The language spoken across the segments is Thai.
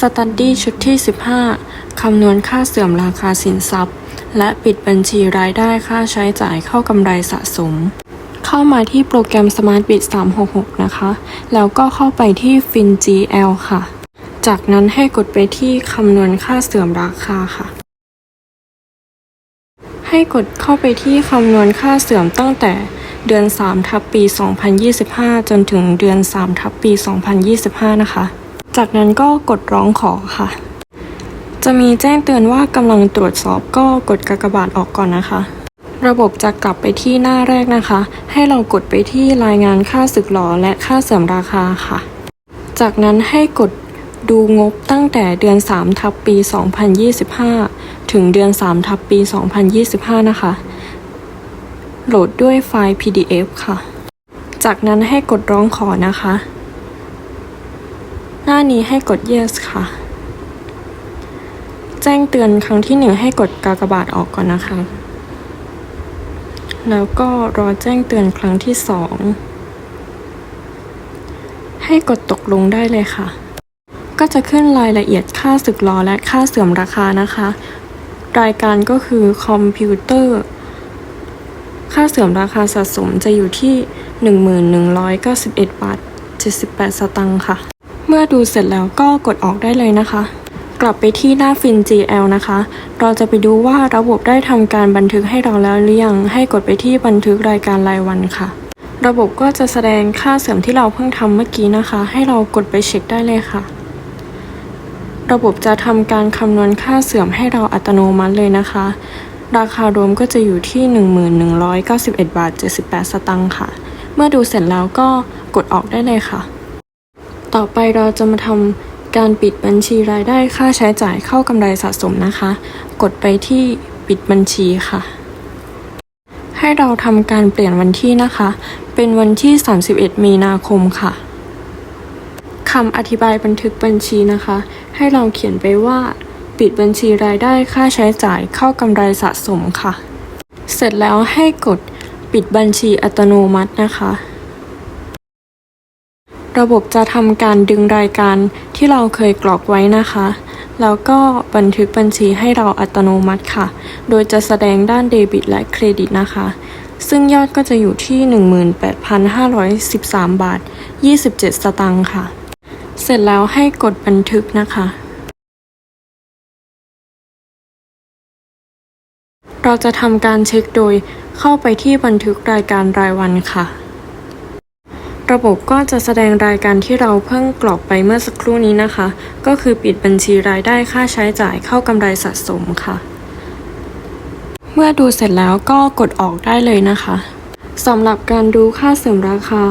สตัดดี้ชุดที่ 15 คำนวณค่าเสื่อมราคาสินทรัพย์ และปิดบัญชีรายได้ค่าใช้จ่ายเข้ากำไรสะสม เข้ามาที่โปรแกรม Smart Bit 366 นะคะ แล้วก็เข้าไปที่ FinGL ค่ะ จากนั้นให้กดไปที่คำนวณค่าเสื่อมราคาค่ะ ให้กดเข้าไปที่คำนวณค่าเสื่อมตั้งแต่เดือน 3 ทับปี 2025 จนถึงเดือน 3 ทับปี 2025 นะคะ จากนั้นก็กดร้องขอค่ะ จะมีแจ้งเตือนว่ากำลังตรวจสอบก็กดกากบาทออกก่อนนะคะ ระบบจะกลับไปที่หน้าแรกนะคะ ให้เรากดไปที่รายงานค่าสึกหรอและค่าเสื่อมราคาค่ะ จากนั้นให้กดดูงบตั้งแต่เดือน 3 ทับปี 2025 ถึงเดือน 3 ทับปี 2025 นะคะ โหลดด้วยไฟล์ PDF ค่ะ จากนั้นให้กดร้องขอนะคะ หน้านี้ให้กด yes ค่ะ แจ้งเตือนครั้งที่หนึ่งให้กดกากบาทออกก่อนนะคะ แล้วก็รอแจ้งเตือนครั้งที่สองให้กดตกลงได้เลยค่ะ ก็จะขึ้นรายละเอียดค่าสึกหรอและค่าเสื่อมราคานะคะ รายการก็คือคอมพิวเตอร์ ค่าเสื่อมราคาสะสมจะอยู่ที่ 1191บาท78 สตังค์ค่ะ มื่อดูเสร็จแล้วก็กดออกได้เลยนะคะ กลับไปที่หน้า FinGL นะคะ เราจะไปดูว่าระบบได้ทำการบันทึกให้เราแล้วหรือยัง ให้กดไปที่บันทึกรายการรายวันค่ะ ระบบก็จะแสดงค่าเสื่อมที่เราเพิ่งทำเมื่อกี้นะคะ ให้เรากดไปเช็คได้เลยค่ะ ระบบจะทำการคำนวณค่าเสื่อมให้เราอัตโนมัติเลยนะคะ ราคารวมก็จะอยู่ที่ 1191บาท78 สตังค์ค่ะ เมื่อดูเสร็จแล้วก็กดออกได้เลยค่ะ ต่อไปเราจะมาทำการปิดบัญชีรายได้ค่าใช้จ่ายเข้ากำไรสะสมนะคะ กดไปที่ปิดบัญชีค่ะ ให้เราทำการเปลี่ยนวันที่นะคะ เป็นวันที่ 31 มีนาคมค่ะคำอธิบายบันทึกบัญชีนะคะ ให้เราเขียนไปว่า ปิดบัญชีรายได้ค่าใช้จ่ายเข้ากำไรสะสมค่ะ เสร็จแล้วให้กดปิดบัญชีอัตโนมัตินะคะ ระบบจะทำการดึงรายการที่เราเคยกรอกไว้นะคะ แล้วก็บันทึกบัญชีให้เราอัตโนมัติค่ะ โดยจะแสดงด้านเดบิตและเครดิตนะคะ ซึ่งยอดก็จะอยู่ที่ 18,513 บาท 27 สตางค์ค่ะ เสร็จแล้วให้กดบันทึกนะคะเราจะทำการเช็คโดยเข้าไปที่บันทึกรายการรายวันค่ะ ระบบก็จะแสดงรายการที่เราเพิ่งกรอกไปเมื่อสักครู่นี้นะคะ ก็คือปิดบัญชีรายได้ค่าใช้จ่ายเข้ากำไรสะสมค่ะ เมื่อดูเสร็จแล้วก็กดออกได้เลยนะคะสำหรับการดูค่าเสื่อมราคา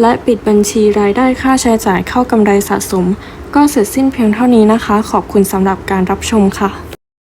และปิดบัญชีรายได้ค่าใช้จ่ายเข้ากำไรสะสม ก็เสร็จสิ้นเพียงเท่านี้นะคะ ขอบคุณสำหรับการรับชมค่ะ